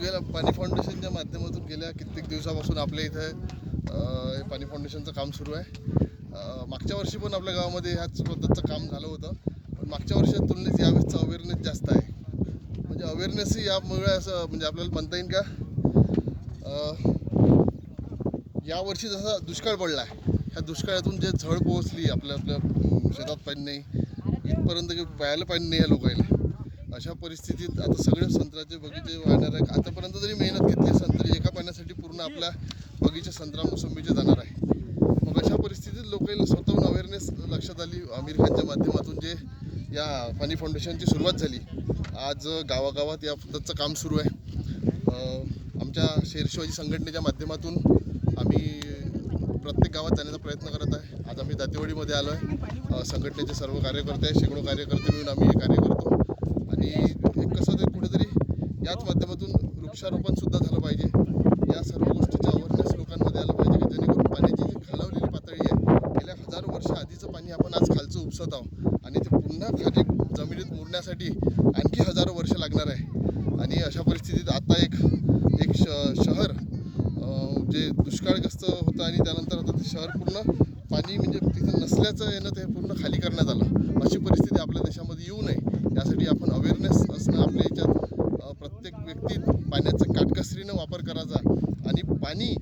गेल्या पाणी फाउंडेशनच्या माध्यमातून गेल्या. कित्येक दिवसापासून आपल्या इथं हे पाणी फाउंडेशनचं काम सुरू आहे. मागच्या वर्षी पण आपल्या गावामध्ये ह्याच पद्धतीचं काम झालं होतं. पण मागच्या वर्षात तुलनेत यावेळेसचं अवेअरनेस जास्त आहे. म्हणजे अवेअरनेस यामुळे असं म्हणजे आपल्याला म्हणता येईल का? यावर्षी जसा दुष्काळ पडला आहे ह्या दुष्काळातून जे झळ पोहोचली आपल्या आपल्या शेतात पाणी नाही इथपर्यंत की प्यायला पाणी नाही या लोकांना. अशा परिस्थितीत आता सगळे संत्र्याचे बगीचे वाढणार आहे आतापर्यंत जरी मेहनत घेतली संत्री एका पाण्यासाठी पूर्ण आपल्या बगीचे संत्रा मोसंबीचे जाणार आहे. मग अशा परिस्थितीत लोकांना स्वतःहून अवेअरनेस लक्षात आली आमिर खानच्या माध्यमातून जे या पाणी फाउंडेशनची सुरुवात झाली. आज गावागावात या पद्धतचं काम सुरू आहे. आमच्या शेर शिवाजी संघटनेच्या माध्यमातून आम्ही प्रत्येक गावात जाण्याचा प्रयत्न करत आहे. आज आम्ही दातेवाडीमध्ये आलो आहे. संघटनेचे सर्व कार्यकर्ते आहे शेकडो कार्यकर्ते मिळून आम्ही हे कार्य करतो. आणि कसं ते कुठेतरी याच माध्यमातून वृक्षारोपण सुद्धा झालं पाहिजे. या सर्व गोष्टीचं अवेअरनेस लोकांमध्ये आलं पाहिजे की जेणेकरून पाण्याची जी खालावलेली पातळी आहे गेल्या हजारो वर्ष आधीचं पाणी आपण आज खालचं उपसत आहोत. आणि ते पुन्हा खाली जमिनीत मुरण्यासाठी आणखी हजारो वर्ष लागणार आहे. आणि अशा परिस्थितीत आता एक एक श शहर जे दुष्काळग्रस्त होतं आणि त्यानंतर आता ते शहर पूर्ण पाणी म्हणजे तिथं नसल्याचं येणं ते पूर्ण खाली करण्यात आलं. अशी परिस्थिती आपल्या देशामध्ये येऊ नये. यासाठी आपण अवेअरनेस असणं आपल्या याच्यात प्रत्येक व्यक्तीत पाण्याचा काटकसरीनं वापर करायचा आणि पाणी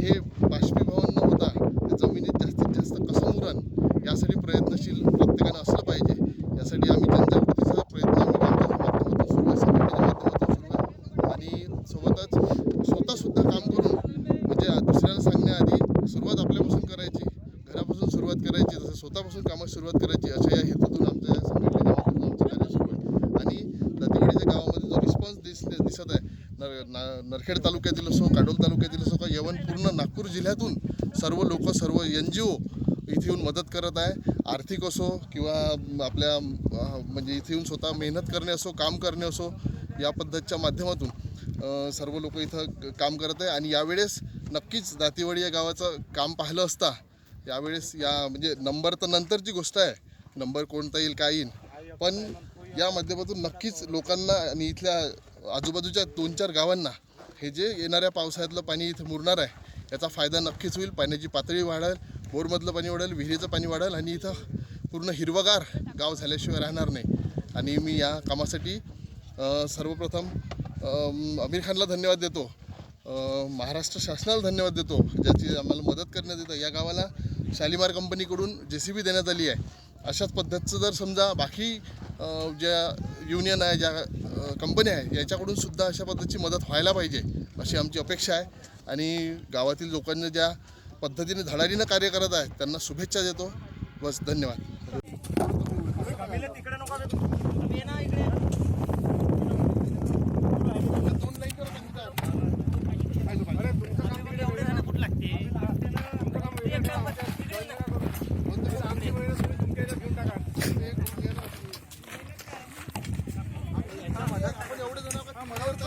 हे बाष्पीभवन न होता जमिनीत जास्तीत जास्त कसं उरण यासाठी प्रयत्नशील प्रत्येकानं असलं पाहिजे. यासाठी आम्ही जनजागृतीचा प्रयत्न आम्ही आमच्या माध्यमातून सुरू आहे. संघटनेच्या माध्यमातून सुरू आहे. आणि सोबतच स्वतःसुद्धा काम करून म्हणजे दुसऱ्याला सांगण्याआधी सुरुवात आपल्यापासून करायची घरापासून सुरुवात करायची जसं स्वतःपासून कामाची सुरुवात करायची अशा या हेतूतून आमच्या या संघटनेच्या माध्यमातून आमचं कार्य सुरू आहे आणि दातेवाडीच्या गावामध्ये जो रिस्पॉन्स दिस दिसत आहे नर ना नरखेड तालुक्यातील असो काडोल तालुक्यातील असो का यवन पूर्ण नागपूर जिल्ह्यातून सर्व लोक सर्व एन जी ओ इथे येऊन मदत करत आहे. आर्थिक असो किंवा आपल्या म्हणजे इथे येऊन स्वतः मेहनत करणे असो काम करणे असो या पद्धतीच्या माध्यमातून सर्व लोक इथं काम करत आहे. आणि यावेळेस नक्कीच दातेवाडी या गावाचं काम पाहिलं असता यावेळेस या म्हणजे नंबर तर नंतरची गोष्ट आहे. नंबर कोणता येईल काय येईल. पण या माध्यमातून नक्कीच लोकांना आणि इथल्या आजूबाजूच्या दोन चार गावांना हे जे येणाऱ्या पावसाळ्यातलं पाणी इथं मुरणार आहे याचा फायदा नक्कीच होईल. पाण्याची पातळी वाढेल बोरमधलं पाणी वाढेल विहिरीचं पाणी वाढेल आणि इथं पूर्ण हिरवगार गाव झाल्याशिवाय राहणार नाही. आणि मी या कामासाठी सर्वप्रथम आमिर खानला धन्यवाद देतो. महाराष्ट्र शासनाला धन्यवाद देतो ज्याची आम्हाला मदत करण्यात येतं. या गावाला शालिमार कंपनीकडून जे सी बी देण्यात आली आहे. अशाच पद्धतीचं जर समजा बाकी ज्या युनियन आहे ज्या कंपन्या आहे याच्याकडून सुद्धा अशा पद्धतीची मदत व्हायला पाहिजे अशी आमची अपेक्षा आहे. आणि गावातील लोकांनी ज्या पद्धतीने धडाडीनं कार्य करत आहे त्यांना शुभेच्छा देतो. बस धन्यवाद. तिकडे नको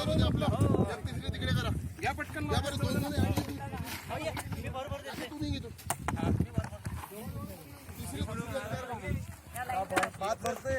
रोज आपला तिसरी तिकडे करा. घ्या पटकन घ्या बरं दोन जण तुम्ही घेतो तिसरी पाच भरते